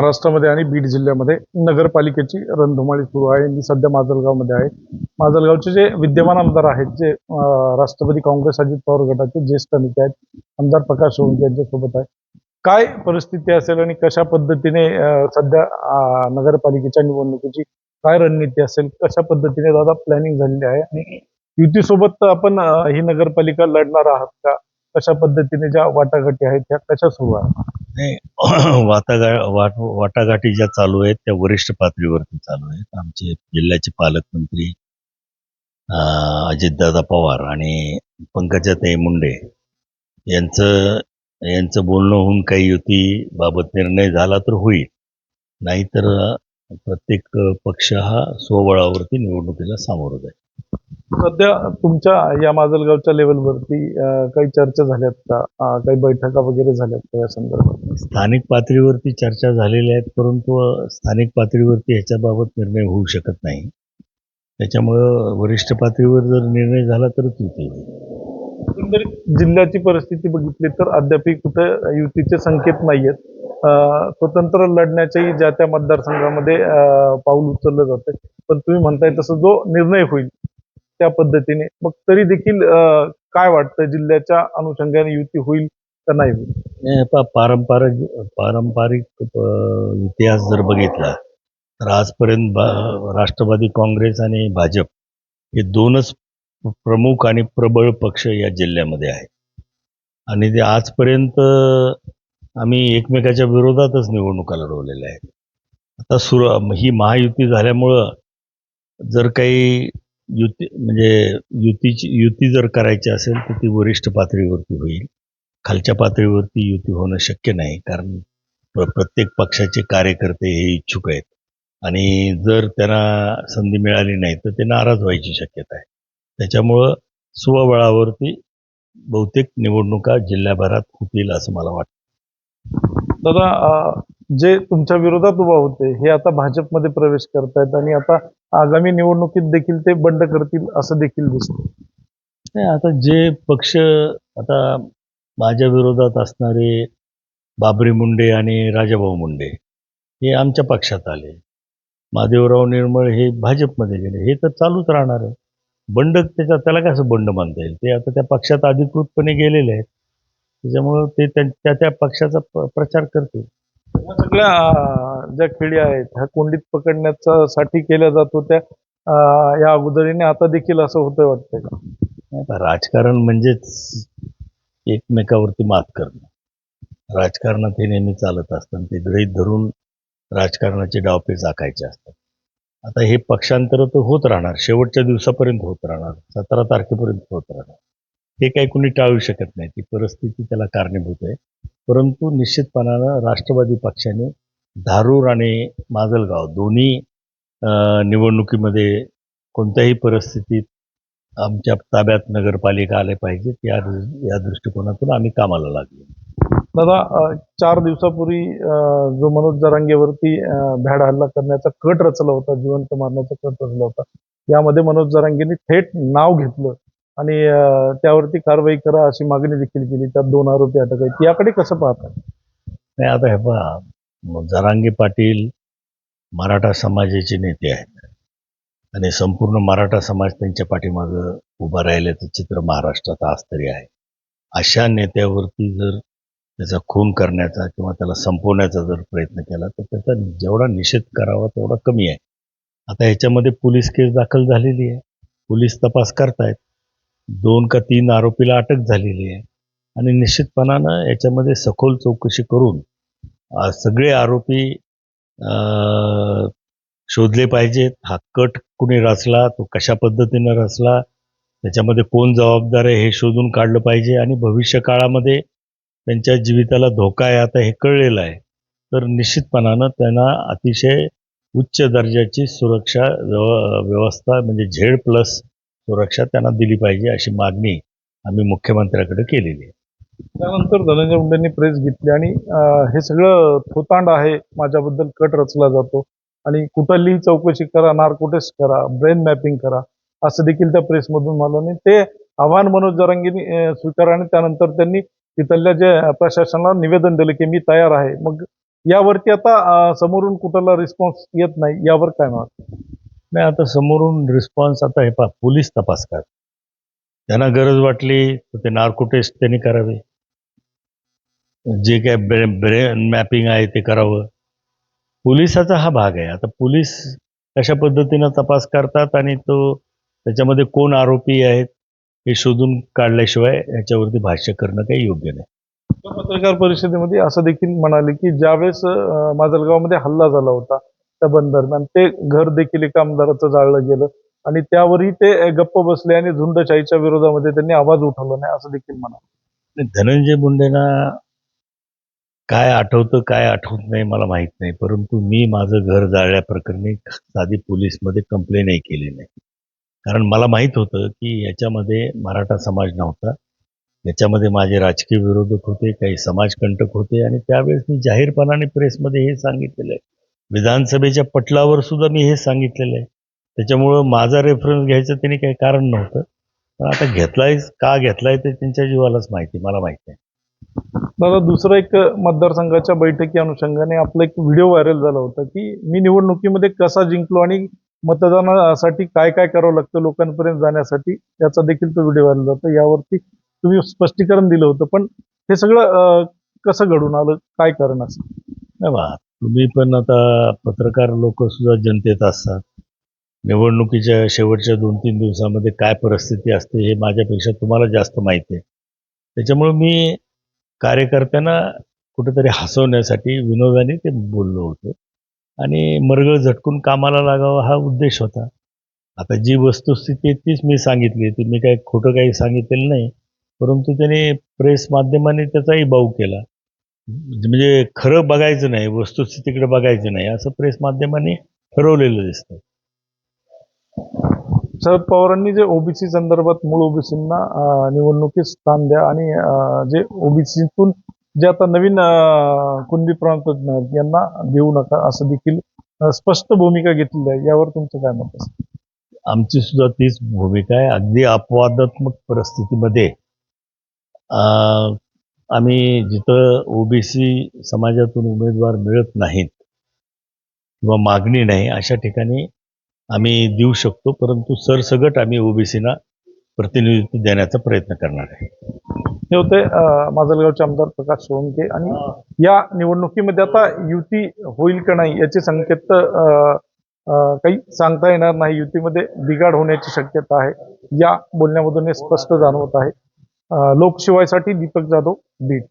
महाराष्ट्रामध्ये आणि बीड जिल्ह्यामध्ये नगरपालिकेची रणधुमाळी सुरू आहे. मी सध्या माजलगावमध्ये आहे. माजलगावचे जे विद्यमान आमदार आहेत जे राष्ट्रवादी काँग्रेस अजित पवार गटाचे ज्येष्ठ नेते आहेत आमदार प्रकाश सोळंकी यांच्यासोबत आहे. काय परिस्थिती असेल आणि कशा पद्धतीने सध्या नगरपालिकेच्या निवडणुकीची काय रणनीती असेल कशा पद्धतीने दादा प्लॅनिंग झालेली आहे आणि युतीसोबत आपण ही नगरपालिका लढणार आहात का? कशा पद्धतीने ज्या वाटाघाटी आहेत त्या कशा सुरू आहेत? नाही वाटाघा वाट वाटाघाटी ज्या चालू आहेत त्या वरिष्ठ पातळीवरती चालू आहेत. आमचे जिल्ह्याचे पालकमंत्री अं, अजितदादा पवार आणि पंकजाताई मुंडे यांचं यांचं बोलणं होऊन काही युती बाबत निर्णय झाला तर होईल. नाहीतर प्रत्येक पक्ष हा स्वबळावरती निवडणुकीला सामोरं जाईल. सध्या तुमच्या या माजलगावच्या लेवलवरती काही चर्चा झाल्यात का? काही बैठका वगैरे झाल्यात का या संदर्भात? स्थानिक पातळीवरती चर्चा झालेल्या आहेत परंतु स्थानिक पातळीवरती ह्याच्याबाबत निर्णय होऊ शकत नाही. त्याच्यामुळं वरिष्ठ पातळीवर जर निर्णय झाला तरच युती होईल. एकंदरीत जिल्ह्याची परिस्थिती बघितली तर अद्यापही कुठे युतीचे संकेत नाहीयेत. अं, स्वतंत्र लढण्याच्याही ज्या त्या मतदारसंघामध्ये पाऊल उचललं जाते पण तुम्ही म्हणताय तसं जो निर्णय होईल त्या पद्धतीने. मग तरी देखील काय वाटतं? जिल्ह्याच्या अनुषंगाने युती होईल का नाही होईल? पारंपरिक पारंपरिक इतिहास जर बघितला तर आजपर्यंत राष्ट्रवादी काँग्रेस आणि भाजप हे दोनच प्रमुख आणि प्रबळ पक्ष या जिल्ह्यामध्ये आहेत. आणि ते आजपर्यंत आम्ही एकमेकाच्या विरोधातच निवडणुका लढवलेल्या आहेत. आता सुर ही महायुती झाल्यामुळं जर काही युती म्हणजे युतीची युती जर करायची असेल तर ती वरिष्ठ पातळीवरती होईल. खालच्या पातळीवरती युती होणं शक्य नाही कारण प्रत्येक पक्षाचे कार्यकर्ते हे इच्छुक आहेत. आणि जर त्यांना संधी मिळाली नाही तर ते नाराज व्हायची शक्यता आहे. त्याच्यामुळं स्वबळावरती बहुतेक निवडणुका जिल्ह्याभरात होतील असं मला वाटतं. दादा जे तुमच्या विरोधात उभा होते हे आता भाजपमध्ये प्रवेश करतायत आणि आता आगामी निवडणुकीत देखील ते बंड करतील असं देखील दिसत नाही आता जे पक्ष आता माझ्या विरोधात असणारे बाबरी मुंडे आणि राजाभाऊ मुंडे हे आमच्या पक्षात आले. महादेवराव निर्मळ हे भाजपमध्ये गेले. हे तर चालूच राहणार आहे. बंड त्याच्या त्याला कसं बंड मानता येईल? ते आता त्या पक्षात अधिकृतपणे गेलेले आहेत. त्याच्यामुळं ते त्या त्या- त्या पक्षाचा प्रचार करतील. सगळ्या ज्या खेळी आहेत ह्या कोंडीत पकडण्याचा साठी केल्या जात होत्या. या अगोदरीने आता देखील असं होतंय वाटतंय का? राजकारण म्हणजेच एकमेकावरती मात करणं. राजकारणात हे नेहमी चालत असतं. ते गृहीत धरून राजकारणाचे डावपे जाकायचे असतात. आता हे पक्षांतर तर होत राहणार. शेवटच्या दिवसापर्यंत होत राहणार. सतरा तारखेपर्यंत होत राहणार. हे काही कुणी टाळू शकत नाही. ती परिस्थिती त्याला कारणीभूत आहे. परंतु निश्चितपणानं राष्ट्रवादी पक्षाने धारूर आणि माजलगाव दोन्ही निवडणुकीमध्ये कोणत्याही परिस्थितीत आमच्या ताब्यात नगरपालिका आले पाहिजेत या या दृष्टिकोनातून आम्ही कामाला लागलो. दादा चार दिवसापूर्वी जो मनोज जरांगेवरती भ्याड हल्ला करण्याचा कट रचला होता जिवंत मारण्याचा कट रचला होता यामध्ये मनोज जरांगेंनी थेट नाव घेतलं. आणि त्यावरती कारवाई करा अशी मागणी देखील केली. त्यात दोन आरोपी अटक आहेत. याकडे कसं पाहतात? नाही आता हे पहा. जरांगे पाटील मराठा समाजाचे नेते आहेत. आणि संपूर्ण मराठा समाज त्यांच्या पाठीमागं उभा राहिल्याचं चित्र महाराष्ट्रात आज तरी आहे. अशा नेत्यावरती जर त्याचा खून करण्याचा किंवा त्याला संपवण्याचा जर प्रयत्न केला तर त्याचा जेवढा निषेध करावा तेवढा कमी आहे. आता ह्याच्यामध्ये पोलीस केस दाखल झालेली आहे. पोलीस तपास करतायत. दोन का तीन आरोपीला अटक झालेली आहे. आणि निश्चितपणानं याच्यामध्ये सखोल चौकशी करून सगळे आरोपी शोधले पाहिजेत. हा कट कुणी रचला तो कशा पद्धतीनं रचला त्याच्यामध्ये कोण जबाबदार आहे हे शोधून काढलं पाहिजे. आणि भविष्य काळामध्ये त्यांच्या जीविताला धोका आहे आता हे कळलेलं आहे. तर निश्चितपणानं त्यांना अतिशय उच्च दर्जाची सुरक्षा व्यव व्यवस्था म्हणजे झेड प्लस सुरक्षा त्यांना दिली पाहिजे अशी मागणी आम्ही मुख्यमंत्र्याकडे केलेली आहे. त्यानंतर धनंजय मुंडेंनी प्रेस घेतली आणि हे सगळं थोतांड आहे माझ्याबद्दल कट रचला जातो. आणि कुठली चौकशी करा नार्कोटेस्ट करा ब्रेन मॅपिंग करा असं देखील त्या प्रेसमधून मला आणि ते आव्हान मनोज जरांगींनी स्वीकार आणि त्यानंतर त्यांनी तिथल्या जे प्रशासनाला निवेदन दिलं की मी तयार आहे. मग यावरती आता समोरून कुठला रिस्पॉन्स येत नाही यावर काय मत नाही आता समोरून रिस्पॉन्स आता हे पहा पोलीस तपास कर. त्यांना गरज वाटली तर ते नार्को टेस्ट त्यांनी करावे. जे काय ब्रेन मॅपिंग आहे ते करावं. पोलिसाचा हा भाग आहे. आता पोलीस कशा पद्धतीनं तपास करतात आणि तो त्याच्यामध्ये कोण आरोपी आहेत हे शोधून काढल्याशिवाय याच्यावरती भाष्य करणं काही योग्य नाही. पत्रकार परिषदेमध्ये असं देखील म्हणाले की ज्यावेळेस अं, माजलगावमध्ये हल्ला झाला होता त्या ते घर देखील एका आमदाराचं जाळलं गेलं. आणि त्यावरही ते गप्प बसले आणि झुंडशाहीच्या विरोधामध्ये त्यांनी आवाज उठवला नाही असं देखील म्हणाले. धनंजय मुंडेंना काय आठवतं काय आठवत नाही मला माहीत नाही. परंतु मी माझं घर जाळल्याप्रकरणी साधी पोलीसमध्ये कंप्लेनही केली नाही. कारण मला माहीत होतं की याच्यामध्ये मराठा समाज नव्हता. याच्यामध्ये माझे राजकीय विरोधक होते काही समाजकंटक होते. आणि त्यावेळेस मी जाहीरपणाने प्रेसमध्ये हे सांगितलेलं आहे. विधानसभेच्या पटलावर सुद्धा मी हे सांगितलेलं आहे. त्याच्यामुळं माझा रेफरन्स घ्यायचं त्यांनी काही कारण नव्हतं. पण आता घेतलाय का घेतलाय ते त्यांच्या जीवालाच माहिती मला माहिती नाही दादा दुसरं एक मतदारसंघाच्या बैठकी अनुषंगाने आपला एक व्हिडिओ व्हायरल झाला होता की मी निवडणुकीमध्ये कसा जिंकलो आणि मतदानासाठी काय काय करावं लागतं लोकांपर्यंत जाण्यासाठी याचा देखील तो व्हिडिओ व्हायरल जातो यावरती तुम्ही स्पष्टीकरण दिलं होतं पण हे सगळं कसं घडून आलं? काय कारण असं? तुम्ही पण आता पत्रकार लोक सुद्धा जनतेत असतात. निवडणुकीच्या शेवटच्या दोन तीन दिवसामध्ये काय परिस्थिती असते हे माझ्यापेक्षा तुम्हाला जास्त माहिती आहे. त्याच्यामुळं मी कार्यकर्त्यांना कुठेतरी हसवण्यासाठी विनोदाने ते बोललो होतो. आणि मरगळ झटकून कामाला लागावा हा उद्देश होता. आता जी वस्तुस्थिती आहे तीच मी सांगितली ती मी काही खोटं काही सांगितलेलं नाही. परंतु त्याने प्रेस माध्यमाने त्याचाही बाऊ केला. म्हणजे खरं बघायचं नाही वस्तुस्थितीकडे बघायचं नाही असं प्रेस माध्यमाने ठरवलेलं दिसतं शरद पवारांनी जे ओबीसी संदर्भात मूळ ओबीसींना निवडणुकीत स्थान द्या आणि जे ओबीसीतून जे आता नवीन कुणबी मिळाले, यांना देऊ नका असं देखील स्पष्ट भूमिका घेतलेली आहे. यावर तुमचं काय मत असेल आमची सुद्धा तीच भूमिका आहे. अगदी अपवादात्मक परिस्थितीमध्ये अं, आम्ही जिथं ओबीसी समाजातून उमेदवार मिळत नाहीत किंवा मागणी नाही अशा ठिकाणी आम्ही देऊ शकतो परंतु सरसगट आम्ही ओबीसीना प्रतिनिधित्व देण्याचा प्रयत्न करणार आहे. हे होते माजलगावचे आमदार प्रकाश सोळंके आणि या निवडणुकीमध्ये आता युती होईल का नाही याचे संकेत काही सांगता येणार नाही. युतीमध्ये बिघाड होण्याची शक्यता आहे. या बोलण्यामधून हे स्पष्ट जाणवत आहे. लोकशिवायसाठी दीपक जाधव बीड.